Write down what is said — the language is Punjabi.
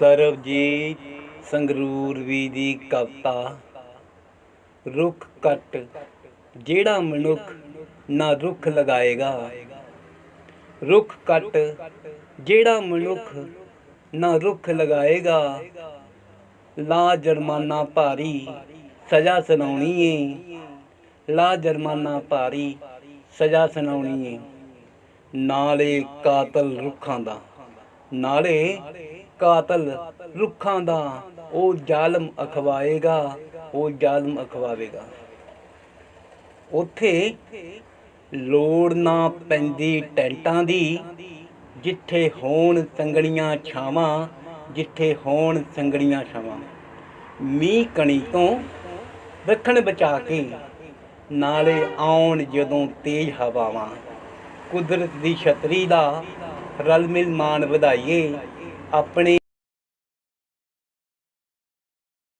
ਸਰਬਜੀਤ ਸੰਗਰੂਰ ਵੀ ਦੀ ਕਵਿਤਾ, ਰੁੱਖ ਕੱਟ, ਜਿਹੜਾ ਮਨੁੱਖ ਨਾ ਰੁੱਖ ਲਗਾਏਗਾ। ਰੁੱਖ ਕੱਟ, ਜਿਹੜਾ ਮਨੁੱਖ ਨਾ ਰੁੱਖ ਲਗਾਏਗਾ। ਲਾ ਜੁਰਮਾਨਾ ਭਾਰੀ, ਸਜ਼ਾ ਸੁਣਾਉਣੀ ਏ। ਲਾ ਜੁਰਮਾਨਾ ਭਾਰੀ, ਸਜ਼ਾ ਸੁਣਾਉਣੀ ਏ। ਨਾਲੇ ਕਾਤਲ ਰੁੱਖਾਂ ਦਾ, ਨਾਲੇ ਕਾਤਲ ਰੁੱਖਾਂ ਦਾ, ਉਹ ਜ਼ਾਲਮ ਅਖਵਾਏਗਾ, ਉਹ ਜ਼ਾਲਮ ਅਖਵਾਵੇਗਾ। ਉੱਥੇ ਲੋੜ ਨਾ ਪੈਂਦੀ ਟੈਂਟਾਂ ਦੀ, ਜਿੱਥੇ ਹੋਣ ਸੰਗੜੀਆਂ ਛਾਵਾਂ, ਜਿੱਥੇ ਹੋਣ ਸੰਗੜੀਆਂ ਛਾਵਾਂ। ਮੀਂਹ ਕਣੀ ਤੋਂ ਰੱਖਣ ਬਚਾ ਕੇ ਨਾਲੇ ਆਉਣ ਜਦੋਂ ਤੇਜ਼ ਹਵਾਵਾਂ। ਕੁਦਰਤ ਦੀ ਛਤਰੀ ਦਾ ਰਲ ਮਿਲ ਮਾਨ ਵਧਾਈਏ। ਆਪਣੀ